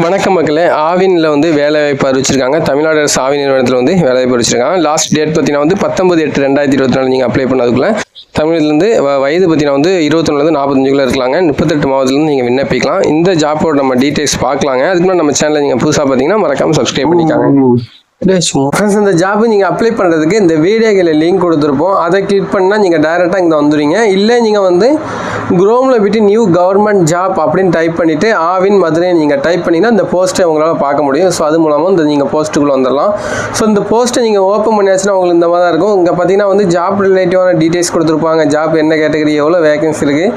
வணக்கம் மக்களே. ஆவினில் வந்து வேலைவாய்ப்பு அறிவிச்சிருக்காங்க. தமிழ்நாடு அரசு ஆவின் நிறுவனத்தில் வந்து வேலைவாய்ப்பு அறிவிச்சிருக்காங்க. லாஸ்ட் டேட் பார்த்தீங்கன்னா வந்து பத்தொம்பது எட்டு ரெண்டாயிரத்தி இருபத்தி நாலு நீங்கள் அப்ளை பண்ணதுக்குள்ள தமிழ்லேருந்து வயது பார்த்தீங்கன்னா வந்து இருபத்தொன்னுலேருந்து நாற்பத்தஞ்சுக்குள்ள இருக்கலாங்க முப்பத்தெட்டு மாவட்டத்துலேருந்து நீங்கள் விண்ணப்பிக்கலாம். இந்த ஜாப்போட நம்ம டீட்டெயில்ஸ் பார்க்கலாங்க. அதுக்கு முன்னாடி நம்ம சேனலில் நீங்கள் புதுசாக பார்த்தீங்கன்னா மறக்காமல் சப்ஸ்கிரைப் பண்ணிக்காங்க. ஃப்ரெண்ட்ஸ் இந்த ஜாப் நீங்கள் அப்ளை பண்ணுறதுக்கு இந்த வீடியோகளில் லிங்க் கொடுத்துருப்போம். அதை கிளிக் பண்ணால் நீங்கள் டைரெக்டாக இங்கே வந்துடுவீங்க இல்லை நீங்கள் வந்து குரோமில் போயிட்டு நியூ கவர்மெண்ட் ஜாப் அப்படின்னு டைப் பண்ணிவிட்டு ஆவின் மதுரை நீங்கள் டைப் பண்ணிங்கன்னா இந்த போஸ்ட்டை உங்களால் பார்க்க முடியும். ஸோ அது மூலமாக இந்த நீங்கள் போஸ்ட்டுக்குள்ளே வந்துடலாம். ஸோ இந்த போஸ்ட்டை நீங்கள் ஓப்பன் பண்ணியாச்சுன்னா உங்களுக்கு இந்த மாதிரி தான் இருக்கும். இங்கே பார்த்தீங்கன்னா வந்து ஜாப் ரிலேட்டிவான டீட்டெயில்ஸ் கொடுத்துருப்பாங்க. ஜாப் என்ன கேட்டகரி எவ்வளோ வேகன்சி இருக்குது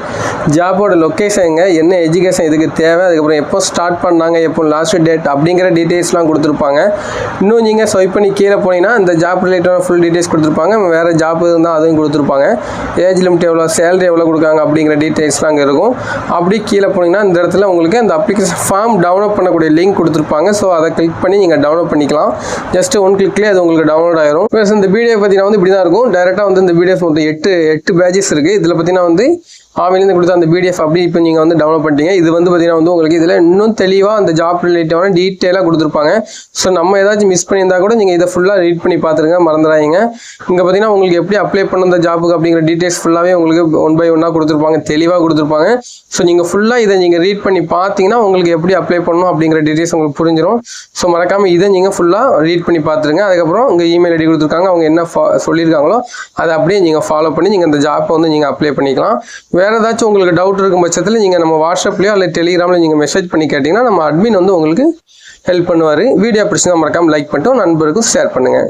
ஜாப்போட லொக்கேஷன் எங்கே என்ன எஜுகேஷன் இதுக்கு தேவை அதுக்கப்புறம் எப்போ ஸ்டார்ட் பண்ணாங்க எப்போ லாஸ்ட் டேட் அப்படிங்கிற டீட்டெயில்ஸ்லாம் கொடுத்துருப்பாங்க. இன்னும் நீங்கள் ஸ்வைப் பண்ணி கீழே போனீங்கன்னா இந்த ஜாப் ரிலேட்டடான ஃபுல் டீட்டெயில்ஸ் கொடுத்துருப்பாங்க. வேறு ஜாப் இருந்தால் அதுவும் கொடுத்துருப்பாங்க. ஏஜ் லிமிட் எவ்வளோ சேலரி எவ்வளோ கொடுக்காங்க அப்படிங்கிற டீட்டெயில்ஸ்லாம் அங்கே இருக்கும். அப்படி கீழே போனீங்கன்னா இந்த இடத்துல உங்களுக்கு அந்த அப்ளிகேஷன் ஃபார்ம் டவுன்லோட் பண்ணக்கூடிய லிங்க் கொடுத்துருப்பாங்க. ஸோ அதை கிளிக் பண்ணி நீங்கள் டவுன்லோட் பண்ணிக்கலாம். ஜஸ்ட் ஒன் கிளிக்லேயே அது உங்களுக்கு டவுன்லோட் ஆயிரும். ப்ளஸ் இந்த பிடிஎஃப் பார்த்தீங்கன்னா வந்து இப்படி தான் இருக்கும் டேரெக்டாக வந்து இந்த பிடிஎஃப் மொத்தம் எட்டு எட்டு பேஜஸ் இருக்குது இதில் பார்த்தீங்கன்னா வந்து ஆவிலேருந்து கொடுத்த அந்த பிடிஎஃப் அப்படி இப்போ நீங்கள் வந்து டவுன்லோட் பண்ணிட்டீங்க. இது வந்து பார்த்தீங்கன்னா வந்து உங்களுக்கு இதில் இன்னும் தெளிவாக அந்த ஜாப் ரிலேட்டிவான டீட்டெயிலாக கொடுத்துருப்பாங்க. ஸோ நம்ம ஏதாச்சும் மிஸ் பண்ணியிருந்தா கூட நீங்கள் இதை ஃபுல்லாக ரீட் பண்ணி பார்த்துருங்க மறந்துடாதீங்க. இங்கே பார்த்தீங்கன்னா உங்களுக்கு எப்படி அப்ளை பண்ண அந்த ஜாப்புக்கு அப்படிங்கிற டீட்டெயில்ஸ் ஃபுல்லாகவே உங்களுக்கு ஒன் பை ஒன்னாக கொடுத்துருப்பாங்க தெளிவாக கொடுத்துருப்பாங்க. ஸோ நீங்கள் ஃபுல்லாக இதை நீங்கள் ரீட் பண்ணி பார்த்தீங்கன்னா உங்களுக்கு எப்படி அப்ளை பண்ணணும் அப்படிங்கிற டீட்டெயில்ஸ் உங்களுக்கு புரிஞ்சிடும் ஸோ மறக்காமல் இதை நீங்கள் ஃபுல்லாக ரீட் பண்ணி பார்த்துருங்க. அதுக்கப்புறம் உங்கள் இமெயில் ஐடி கொடுத்துருக்காங்க. அவங்க என்ன ஃபா சொல்லியிருக்காங்களோ அதை அப்படியே நீங்கள் ஃபாலோ பண்ணி நீங்கள் அந்த ஜாப்பை வந்து நீங்கள் அப்ளை பண்ணிக்கலாம். வேறு ஏதாச்சும் உங்களுக்கு டவுட் இருக்கும் பட்சத்தில் நீங்கள் நம்ம வாட்ஸ்அப்லேயோ அல்லது டெலிகிராமில் நீங்கள் மெசேஜ் பண்ணி கேட்டிங்கன்னா நம்ம அட்மின் வந்து உங்களுக்கு ஹெல்ப் பண்ணுவார். வீடியோ பிடிச்சிருந்தா மறக்காமல் லைக் பண்ணிட்டு நண்பருக்கும் ஷேர் பண்ணுங்கள்